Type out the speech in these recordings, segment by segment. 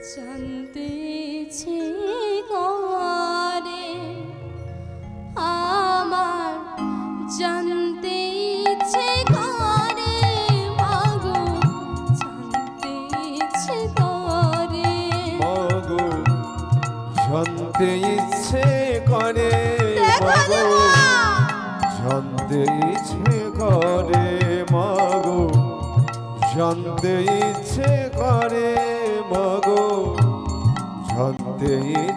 জানতে করে আমার জানতে করে মাগো জানতে করে। মাগো জানতে ইচ্ছে করে মাগো জানতে ইচ্ছে করে মাগো জানতে ইচ্ছে করে। Yeah.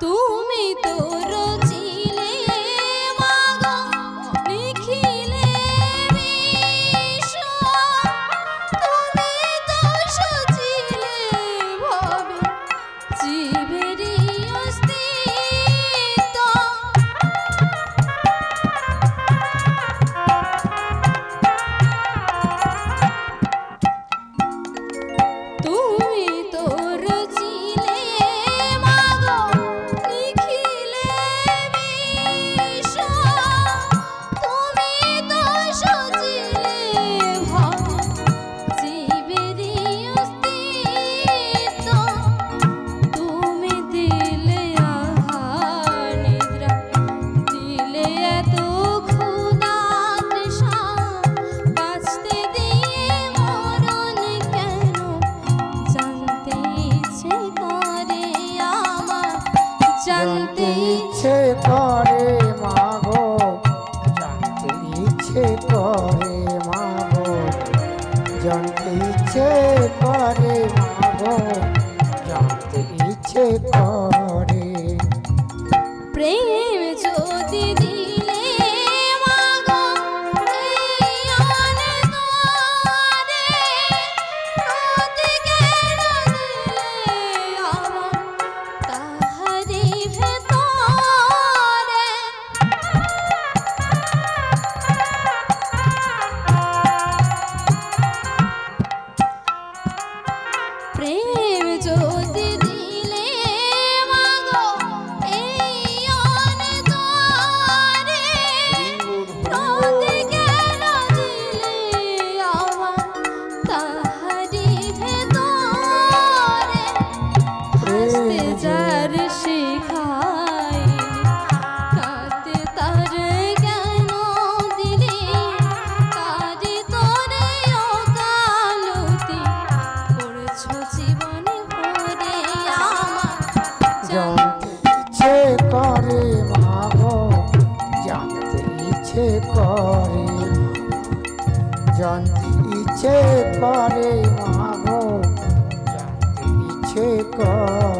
তুমি তোর জানতে ইচ্ছে করে মাগো। জানতে ইচ্ছে করে মাগো। জানতে ইচ্ছে করে মাগো। জানতে ইচ্ছে করে। প্রেম কাঁদতে যার শিখাই কাঁদতে তার জ্ঞান দিলে কাজে তোরে অকালতি। করেছ জীবন ভরে আমার জানতে। ইচ্ছে করে মা গো জানতে ইচ্ছে করে জানতে ইচ্ছে করে মা গো ইচ্ছে করে